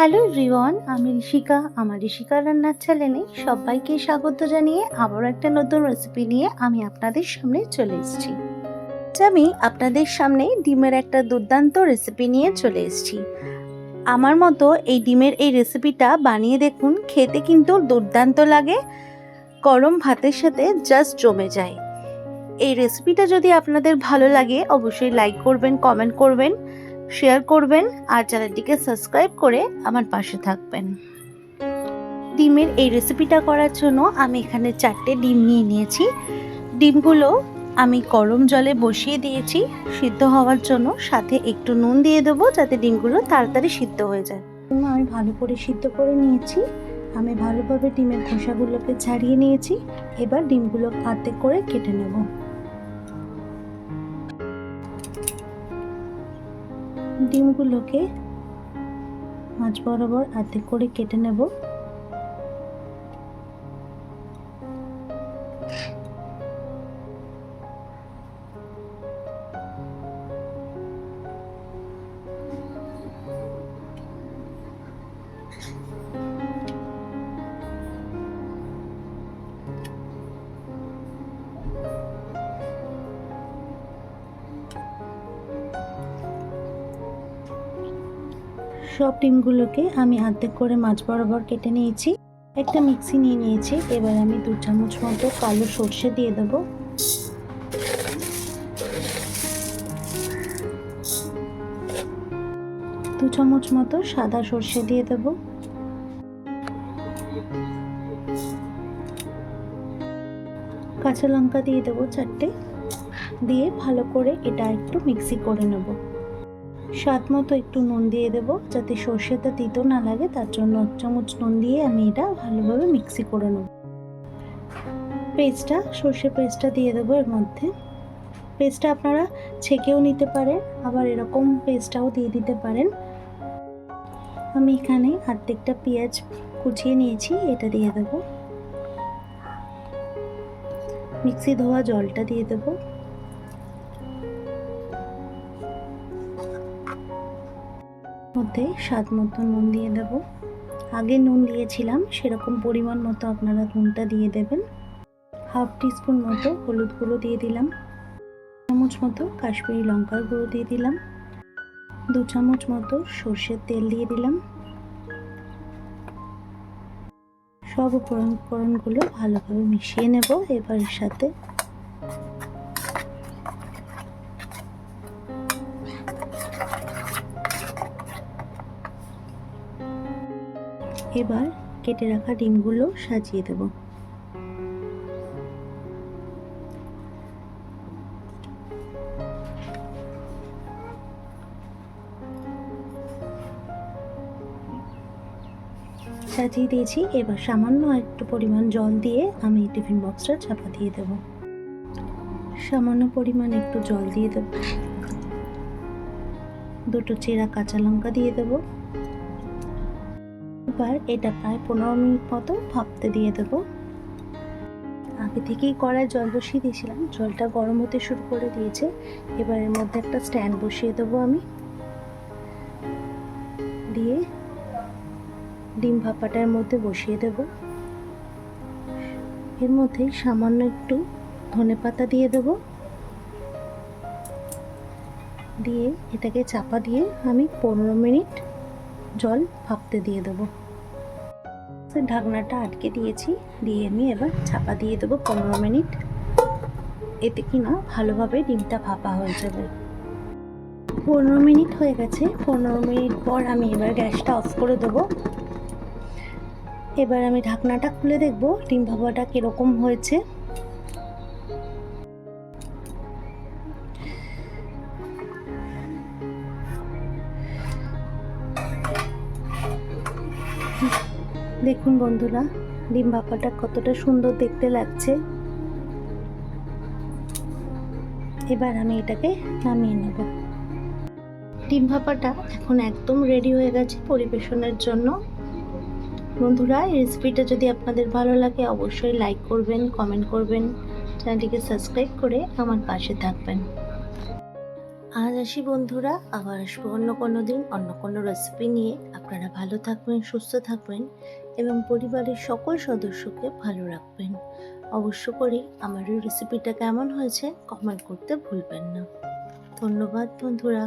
Hello everyone আমি ঋষিকা আমার ঋষিকা রান্নার চ্যানেলে সবাইকে স্বাগত জানিয়ে আবার একটা নতুন রেসিপি নিয়ে আমি আপনাদের সামনে চলে এসেছি। আমি আপনাদের সামনে ডিমের একটা দুর্দান্ত রেসিপি নিয়ে চলে এসেছি। আমার মতো এই ডিমের এই রেসিপিটা বানিয়ে দেখুন, খেতে কিন্তু দুর্দান্ত লাগে। গরম ভাতের সাথে জাস্ট জমে যায়। এই রেসিপিটা যদি আপনাদের ভালো লাগে, অবশ্যই লাইক করবেন কমেন্ট করবেন। শেয়ার করবেন আর চ্যানেলটিকে সাবস্ক্রাইব করে আমার পাশে থাকবেন। ডিমের এই রেসিপিটা করার জন্য আমি এখানে চারটে ডিম নিয়ে নিয়েছি। ডিমগুলো আমি গরম জলে বসিয়ে দিয়েছি। সিদ্ধ হওয়ার জন্য সাথে একটু নুন দিয়ে দেবো যাতে ডিমগুলো তাড়াতাড়ি সিদ্ধ হয়ে যায়। আমি ভালো করে সিদ্ধ করে নিয়েছি। আমি ভালোভাবে ডিমের খোসাগুলোকে ছাড়িয়ে নিয়েছি। এবার ডিমগুলো হাতে করে কেটে নেব। ডিমগুলোকে মাছ বরাবর আর্ধেক করে কেটে নেব। সব ডিমগুলোকে আমি আর্ধেক করে মাছ বরাবর কেটে নিয়েছি। একটা মিক্সি নিয়ে নিয়েছি। এবার আমি দু চামচ মতো কালো সর্ষে দিয়ে দেবো। দু চামচ মতো সাদা সর্ষে দিয়ে দেব। কাঁচা লঙ্কা দিয়ে দেবো চারটে। দিয়ে ভালো করে এটা একটু মিক্সি করে নেব। স্বাদ মতো একটু নুন দিয়ে দেবো, যাতে সর্ষেটা তিতো না লাগে, তার জন্য এক চামচ নুন দিয়ে আমি এটা ভালোভাবে মিক্সি করে নেব। পেস্টটা সর্ষে পেস্টটা দিয়ে দেবো এর মধ্যে। পেস্টটা আপনারা ছেঁকেও নিতে পারেন, আবার এরকম পেস্টটাও দিয়ে দিতে পারেন। আমি এখানে অর্ধেকটা পেঁয়াজ কুচিয়ে নিয়েছি, এটা দিয়ে দেবো। মিক্সি ধোয়া জলটা দিয়ে দেবো। মধ্যে স্বাদ মতো নুন দিয়ে দেব। আগে নুন দিয়েছিলাম, সেরকম পরিমাণ মতো আপনারা নুনটা দিয়ে দেবেন। হাফ টিস্পুন মতো হলুদ গুঁড়ো দিয়ে দিলাম। চামচ মতো কাশ্মীরি লঙ্কার গুঁড়ো দিয়ে দিলাম। দু চামচ মতো সর্ষের তেল দিয়ে দিলাম। সব উপকরণগুলো ভালোভাবে মিশিয়ে নেব। এবারের সাথে এবার কেটে রাখা ডিমগুলো সাজিয়ে দেব। সাজিয়ে দিয়েছি, এবার সামান্য একটু পরিমাণ জল দিয়ে আমি টিফিন বক্সটা চাপা দিয়ে দেব। সামান্য পরিমাণ একটু জল দিয়ে দেব। দুটো চেরা কাঁচা লঙ্কা দিয়ে দেবো। এবার এটা প্রায় পনেরো মিনিট মতো ভাপতে দিয়ে দেবো। আগে থেকেই কড়ায় জল বসিয়ে দিয়েছিলাম। জলটা গরম হতে শুরু করে দিয়েছে। এবার এর মধ্যে একটা স্ট্যান্ড বসিয়ে দেবো আমি। দিয়ে ডিম ভাপাটার মধ্যে বসিয়ে দেব। এর মধ্যে সামান্য একটু ধনে পাতা দিয়ে দেব। দিয়ে এটাকে চাপা দিয়ে আমি পনেরো মিনিট জল ভাপতে দিয়ে দেবো। ঢাকনাটা আটকে দিয়েছি, দিয়ে আমি এবার চাপা দিয়ে দেবো পনেরো মিনিট। এতে কি না ভালোভাবে ডিমটা ভাপা হয়ে যাবে। পনেরো মিনিট হয়ে গেছে, পনেরো মিনিট পর আমি এবার গ্যাসটা অফ করে দেবো। এবার আমি ঢাকনাটা খুলে দেখব ডিম ভাপাটা কীরকম হয়েছে। দেখুন বন্ধুরা, ডিম ভাপাটা কতটা সুন্দর দেখতে লাগছে। এবার আমি এটাকে নামিয়ে নেব। ডিম ভাপাটা এখন একদম রেডি হয়ে গেছে পরিবেশনের জন্য। বন্ধুরা, এই রেসিপিটা যদি আপনাদের ভালো লাগে, অবশ্যই লাইক করবেন কমেন্ট করবেন, চ্যানেলটিকে সাবস্ক্রাইব করে আমার পাশে থাকবেন। আজ আসি বন্ধুরা, আবার আসব অন্য কোনো দিন, অন্য কোনো রেসিপি নিয়ে। আপনারা ভালো থাকবেন, সুস্থ থাকবেন। এবং পরিবারের সকল সদস্যকে ভালো রাখবেন। অবশ্য করে আমার এই রেসিপিটা কেমন হয়েছে কমেন্ট করতে ভুলবেন না। ধন্যবাদ বন্ধুরা।